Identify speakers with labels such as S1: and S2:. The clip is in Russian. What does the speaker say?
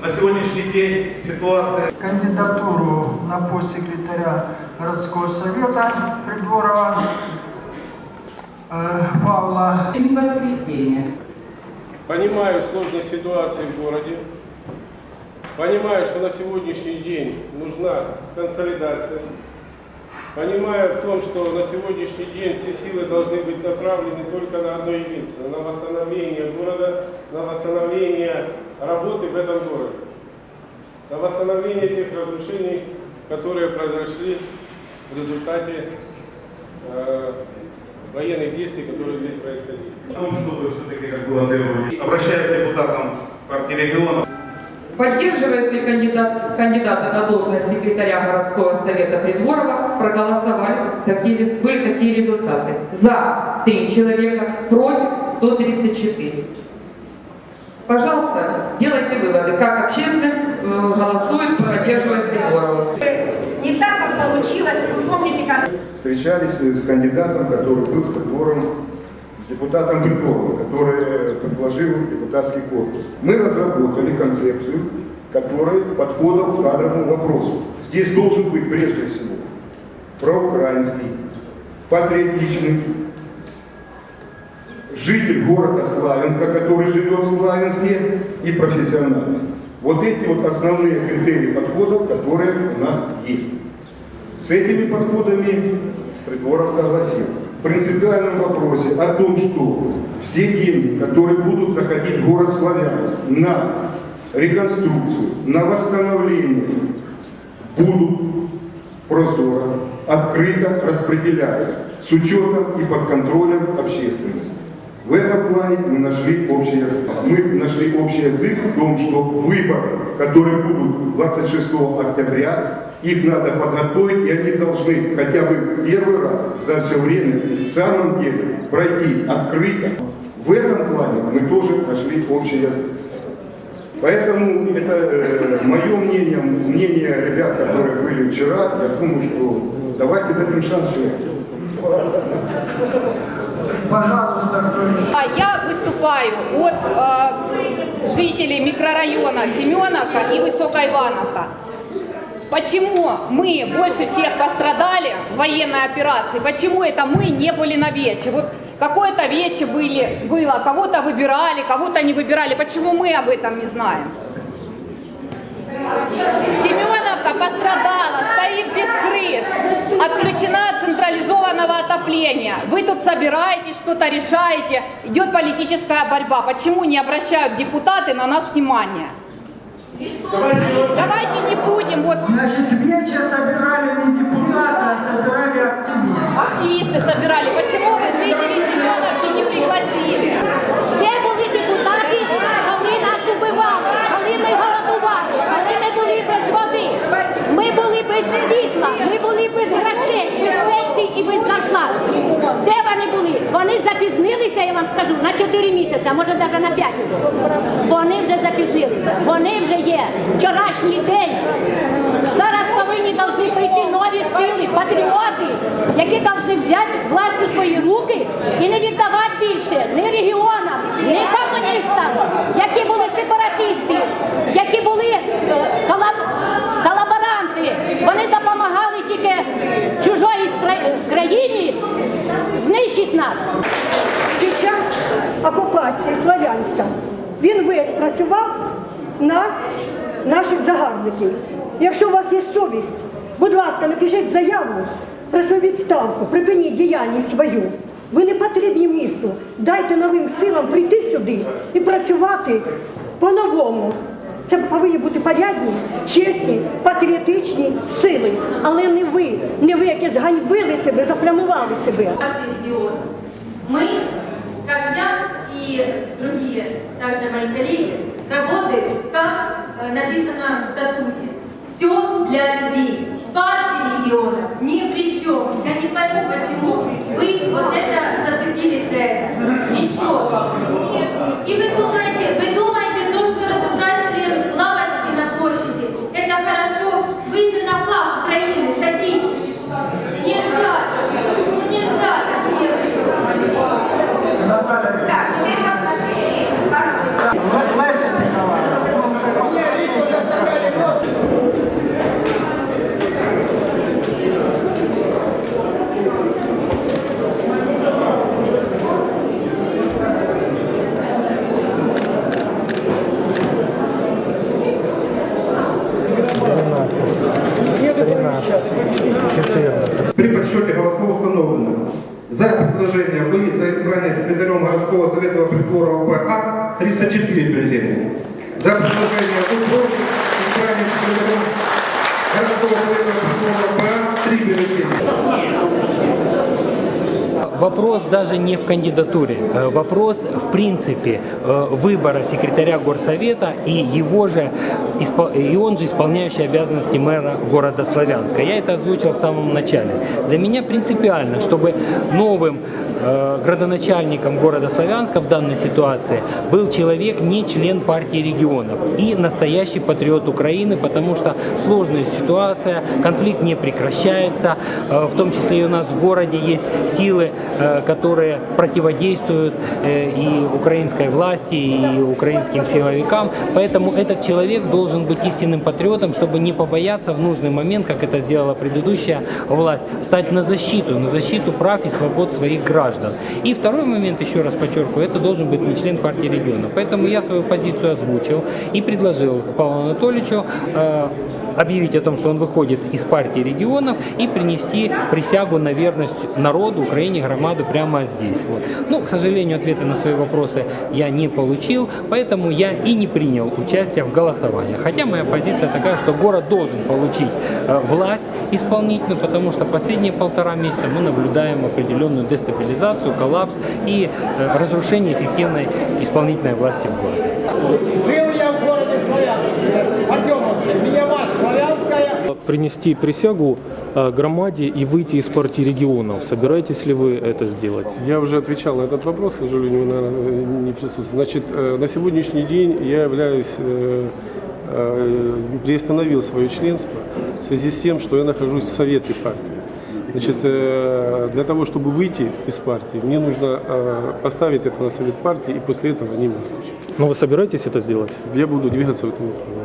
S1: На сегодняшний день ситуация
S2: кандидатуру на пост секретаря городского совета Придворова э, Павла
S3: воскресенье.
S4: Понимаю сложность ситуации в городе. Понимаю, что на сегодняшний день нужна консолидация. Понимаю в том, что на сегодняшний день все силы должны быть направлены только на одно единственное, на восстановление города, на восстановление работы в этом городе, на восстановление тех разрушений, которые произошли в результате э, военных действий, которые здесь происходили.
S1: о том, чтобы все-таки, как было требовано, обращаясь к депутатам партии регионов,
S3: Поддерживает ли кандидат, кандидата на должность секретаря городского совета Придворова, проголосовали, такие, были такие результаты. За 3 человека, против 134. Делайте выводы, как общественность э, голосует, поддерживает Придворова.
S5: Не так, как получилось. Вы Вспомните, как
S6: встречались с кандидатом, который был с прокурором, с депутатом Придворовым, который предложил депутатский корпус. Мы разработали концепцию, которая подхода к кадровому вопросу. Здесь должен быть прежде всего проукраинский, патриотичный, житель города Славянска, который живет в Славянске, и профессиональный. Вот эти вот основные критерии подходов, которые у нас есть. С этими подходами Придворов согласился. В принципиальном вопросе о том, что все деньги, которые будут заходить в город Славянск на реконструкцию, на восстановление, будут прозоро, открыто распределяться с учетом и под контролем общественности. В этом плане мы нашли общий язык. Мы нашли общий язык в том, что выборы, которые будут 26 октября, их надо подготовить, и они должны хотя бы первый раз за все время в самом деле пройти открыто. В этом плане мы тоже нашли общий язык. Поэтому это э, мое мнение, мнение ребят, которые были вчера. Я думаю, что давайте дадим шанс человеку.
S2: Пожалуйста, кто еще?
S7: А Я выступаю от э, жителей микрорайона Семеновка и Высокоивановка. Почему мы больше всех пострадали в военной операции? Почему это мы не были на вече? Вот какое-то вече были, было, кого-то выбирали, кого-то не выбирали. Почему мы об этом не знаем? Семеновка пострадала, крыш, отключена от централизованного отопления. Вы тут собираетесь, что-то решаете, идет политическая борьба. Почему не обращают депутаты на нас внимания? Давайте не будем, вот
S2: Значит, вечер собирали не депутаты, а собирали активистов.
S7: активисты собирали. Почему вы жителей Семеновки
S8: запізнилися, я вам скажу, на 4 місяці, а може навіть на 5 вже. Вони вже запізнилися, вони вже є. Вчорашній день. Зараз повинні повинні прийти нові сили, патріоти, які повинні взяти власть у свої руки і не віддавати більше ні регіонам, ні комуністам, які були сепаратисти, які були е, колаб- колаборанти. Вони допомагали тільки чужої країні знищити нас.
S5: Окупації Слов'янська він весь працював на наших загарбників. Якщо у вас є совість, будь ласка, напишіть заяву про свою відставку, припиніть діяльність свою. Ви не потрібні місту. Дайте новим силам прийти сюди і працювати по-новому. Це повинні бути порядні, чесні, патріотичні сили. Але не ви, не ви, які зганьбили себе, заплямували себе.
S9: Мы, как я и другие, также мои коллеги, работаем, как э, написано в статуте. Все для людей. Партия региона ни при чем. Я не пойму, почему вы вот это зацепились за это. Еще. И вы думаете, вы думаете, то, что разукрасили лавочки на площади, это хорошо. Вы же на флаг Украины садитесь. Нельзя. Ну нельзя так делать.
S2: Наталья
S5: Так, теперь в отношении
S2: Леся Николаевна.
S10: Предложение выйти за избрание секретарем городского совета Придворова ПА 34 бюллетеня. За предложение вы против избрания секретарем городского совета Придворова ПА 3 бюллетеня.
S11: Вопрос даже не в кандидатуре. Э, Вопрос в принципе э, выбора секретаря горсовета и его же и он же исполняющий обязанности мэра города Славянска. Я это озвучил в самом начале. Для меня принципиально, чтобы новым э, градоначальником города Славянска в данной ситуации был человек, не член партии регионов и настоящий патриот Украины, потому что сложная ситуация, конфликт не прекращается, в том числе и у нас в городе есть силы, которые противодействуют э, и украинской власти, и украинским силовикам, поэтому этот человек должен быть истинным патриотом, чтобы не побояться в нужный момент, как это сделала предыдущая власть, стать на защиту, на защиту прав и свобод своих граждан. И второй момент, еще раз подчеркиваю, это должен быть не член партии регионов. Поэтому я свою позицию озвучил и предложил Павлу Анатольевичу э, объявить о том, что он выходит из партии регионов и принести присягу на верность народу, Украине, громаду прямо здесь. Вот. Ну, к сожалению, ответы на свои вопросы я не получил, поэтому я и не принял участие в голосовании. Хотя моя позиция такая, что город должен получить э, власть исполнительную, потому что последние полтора месяца мы наблюдаем определенную дестабилизацию, коллапс и э, разрушение эффективной исполнительной власти в городе.
S2: Жил я в городе Славянске,
S12: принести присягу э, громаде и выйти из партии регионов. Собираетесь ли вы это сделать?
S4: Я уже отвечал на этот вопрос, к сожалению, вы, наверное, не присутствуете. Значит, э, на сегодняшний день я являюсь, э, приостановил свое членство в связи с тем, что я нахожусь в совете партии. Значит, для того, чтобы выйти из партии, мне нужно поставить это на совет партии и после этого не исключить.
S12: Но вы собираетесь это сделать?
S4: Я буду двигаться в этом направлении.